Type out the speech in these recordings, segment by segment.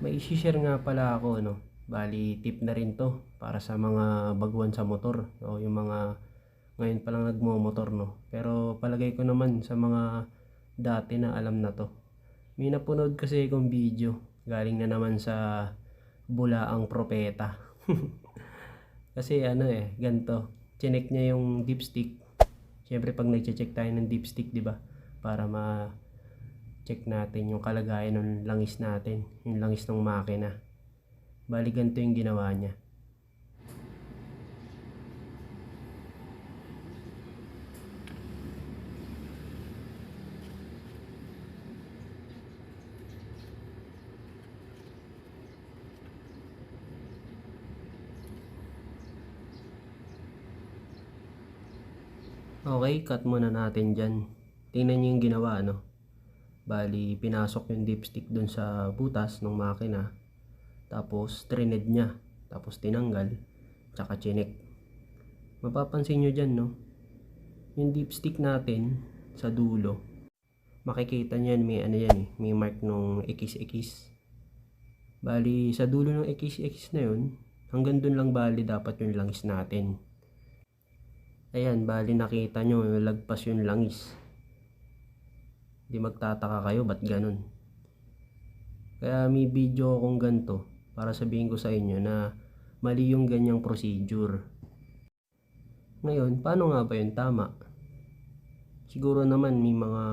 May isi-share nga pala ako, no? Bali, tip na rin to para sa mga baguhan sa motor o yung mga ngayon pa lang nagmo-motor, no? Pero palagay ko naman sa mga dati na alam na to. May napanood kasi akong video galing na naman sa Bulaang Propeta. kasi ano eh, ganito. Chinek niya yung dipstick. Siyempre pag nagche-check tayo ng dipstick, di ba? Para ma check natin yung kalagayan ng langis natin, yung langis ng makina. Bali ganito yung ginawa niya. Okay, cut muna natin dyan. Tingnan nyo yung ginawa, no? Bali, pinasok yung dipstick dun sa butas ng makina. Tapos, trined niya. Tapos, tinanggal. Tsaka, chinek. Mapapansin nyo dyan, no? Yung dipstick natin sa dulo. Makikita nyo yan, may ano yan eh. May mark nung x-x. Bali, sa dulo ng x-x na yun, hanggang dun lang bali dapat yung langis natin. Ayan, bali nakita nyo, lagpas yung langis. Di magtataka kayo, ba't ganun? Kaya may video akong ganto para sabihin ko sa inyo na mali yung ganyang procedure. Ngayon, paano nga ba yung tama? Siguro naman may mga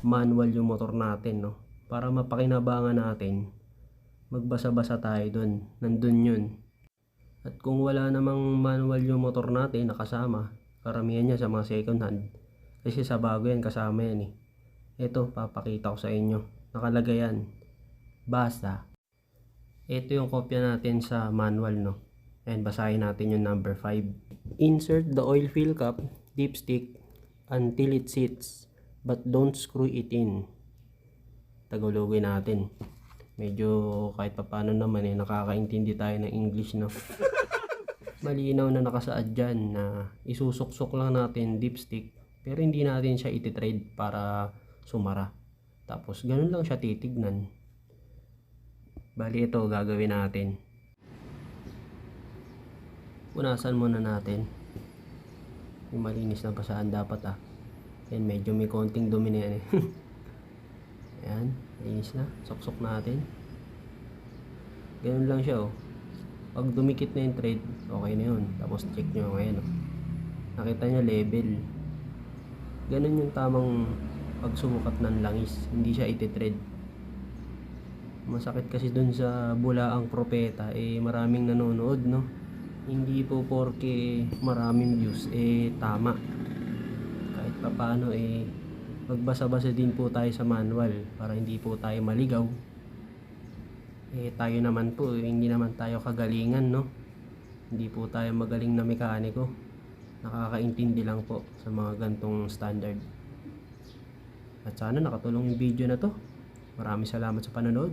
manual yung motor natin, no? Para mapakinabangan natin, magbasa-basa tayo dun. Nandun yun. At kung wala namang manual yung motor natin nakasama, karamihan niya sa mga second hand. Kasi sa bago yan, kasama yan eh. Ito, papakita ko sa inyo. Nakalagay yan. Basta. Ito yung kopya natin sa manual, no? And basahin natin yung number 5. Insert the oil fill cap, dipstick, until it sits, but don't screw it in. Tagalogin natin. Medyo kahit papano naman eh, nakakaintindi tayo ng English, no? Malinaw na nakasaad dyan na isusuksok lang natin dipstick pero hindi natin siya ititrade para sumara. Tapos, ganun lang siya titignan. Bali, ito gagawin natin. Punasan muna natin. Yung malinis na basahan dapat ah. Yan, medyo may konting dumi na yan eh. Ayan, linis na. Soksok natin. Ganun lang siya oh. Pag dumikit na yung thread, okay na yun. Tapos check nyo ngayon oh. Nakita nyo level. Ganun yung tamang pagsukat ng langis. Hindi siya iti-thread. Masakit kasi dun sa bulaang propeta, eh maraming nanonood, no? Hindi po porke maraming views, eh tama. Kahit pa paano, eh magbasa-basa din po tayo sa manual para hindi po tayo maligaw. Eh tayo naman po, eh, hindi naman tayo kagalingan, no? Hindi po tayo magaling na mekaniko. Nakakaintindi lang po sa mga gantong standard. At sana nakatulong yung video na to. Maraming salamat sa panonood.